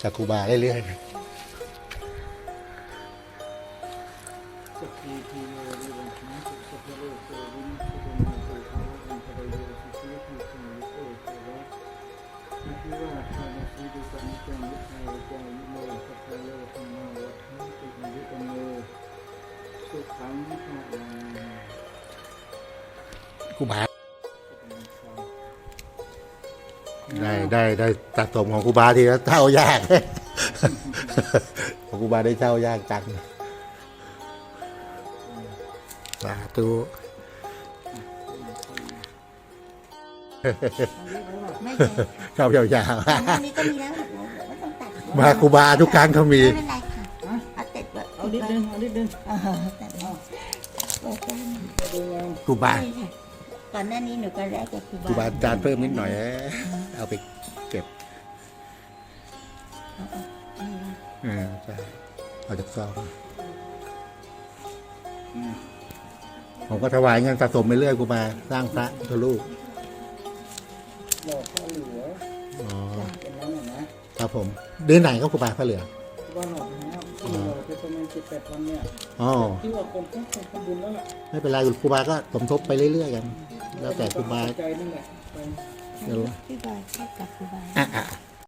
จากครูบาเรื่อยสัพพิทิโยวิวัชชันตุสัพพะโลกโควินัสตุมาตุภาวะอันตรายโยสุขีทีสมุทโสภาวะอิทิวาทานาสีดุสันนิจังยุทธาวจายุโมสัพพะโลกธรรมาวัฏันติอายุตโนสุขังภะลังๆครูบา ได้ได้ได้สะสมของครูบาทีแล้วเช่ายาก ของครูบาได้เช่ายากจังสาธุไม่เป็นชอบยาวอันนี้ก็มีแล้วไม่ต้องตัดๆมาครูบาทุกครั้งเขามี ไม่เป็นไรค่ะเอาติดไว้เอานิดนึงเอานิดนึงเออตัดไว้เปิดได้ดูงานครูบาใช่ค่ะ ก่อนหน้านี้หนูก็แลกกับครูครูบาบาจานเพิ่มนิดหน่อย เอาไปเก็บอืมเออใช่เอาจากซองผมก็ถวายเงินสะสมไปเรื่อยครูบาสร้างพระพุทธรูปหลอกข้าเหลืออ๋อเป็นนั้นน่ะนะครับผมเดือนไหนครับครูบาพระเหลืองว่าหลอกแล้วที่หลอกไปประมาณสิบแปดวันเนี่ยอ๋อ ที่ว่าคนต้องทำบุญแล้วล่ะไม่เป็นไรครูบาก็สมทบไปเรื่อยๆกัน แล้วแต่ครูบาใจนั่นแหละไป เดี๋ยว พี่บอยให้กับครูบาอะอะ